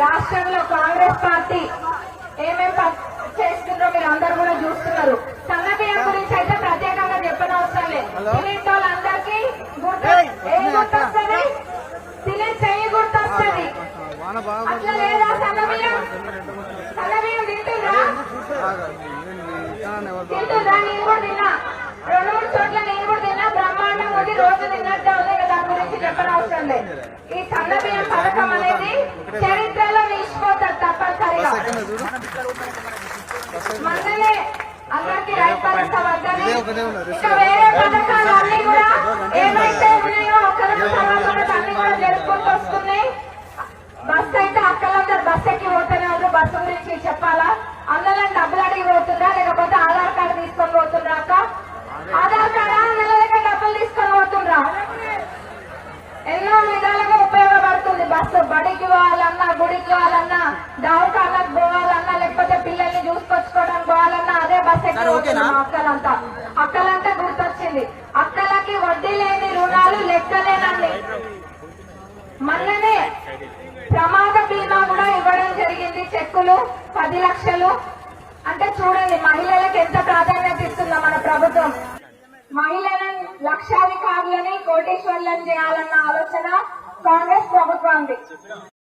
రాష్ట్రంలో కాంగ్రెస్ పార్టీ ఏమేం చేస్తుందో మీరు అందరూ కూడా చూస్తున్నారు సన్న బియ్యం గురించి అయితే ప్రత్యేకంగా చెప్పనవసరం లేదు వాళ్ళందరికీ గుర్తు ఏం గుర్తొస్తుంది తినే చెయ్యి గుర్తొస్తుంది వాన బాగా అట్లా లేదా సన్న బియ్యం సన్న బియ్యం తింటుందా తింటుందా నేను కూడా తిన్నా రెండు మూడు చోట్ల నేను కూడా తిన్నా బ్రహ్మాండం ఉంది రోజు తిన్నట్టే ఉంది ఇక దాని గురించి చెప్పనవసరం లేదు. ఈ సన్న బియ్యం పథకం అనేది చరిత్రలో నిలిచిపోతుంది తప్పనిసరిగా. మననే అందరికీ రైతు భరోసా వద్దని. ఇంకా వేరే పథకాలు అన్ని కూడా ఏమైతే ఉన్నాయో ఒకరికి తర్వాత ఒకటి అన్ని కూడా జరుపుకుంటూ వస్తున్నాయి. బస్ అయితే అక్కలందరూ బస్ ఎక్కి పోతూనే ఉన్నారు బస్సు గురించి చెప్పాలా? అందరూ డబ్బులు అడిగి పోతుందా అక్కలంతా. అక్కలంతా గుర్తొచ్చింది. అక్కలకి వడ్డీ లేని రుణాలు లెక్కలేనండి. మొన్ననే ప్రమాద బీమా కూడా ఇవ్వడం జరిగింది. చెక్కులు పది లక్షలు. అంటే చూడండి మహిళలకు ఎంత ప్రాధాన్యత ఇస్తుందో మన ప్రభుత్వం. మహిళలను లక్షాధికారులని కోటేశ్వర్లను చేయాలన్న ఆలోచన కాంగ్రెస్ ప్రభుత్వంది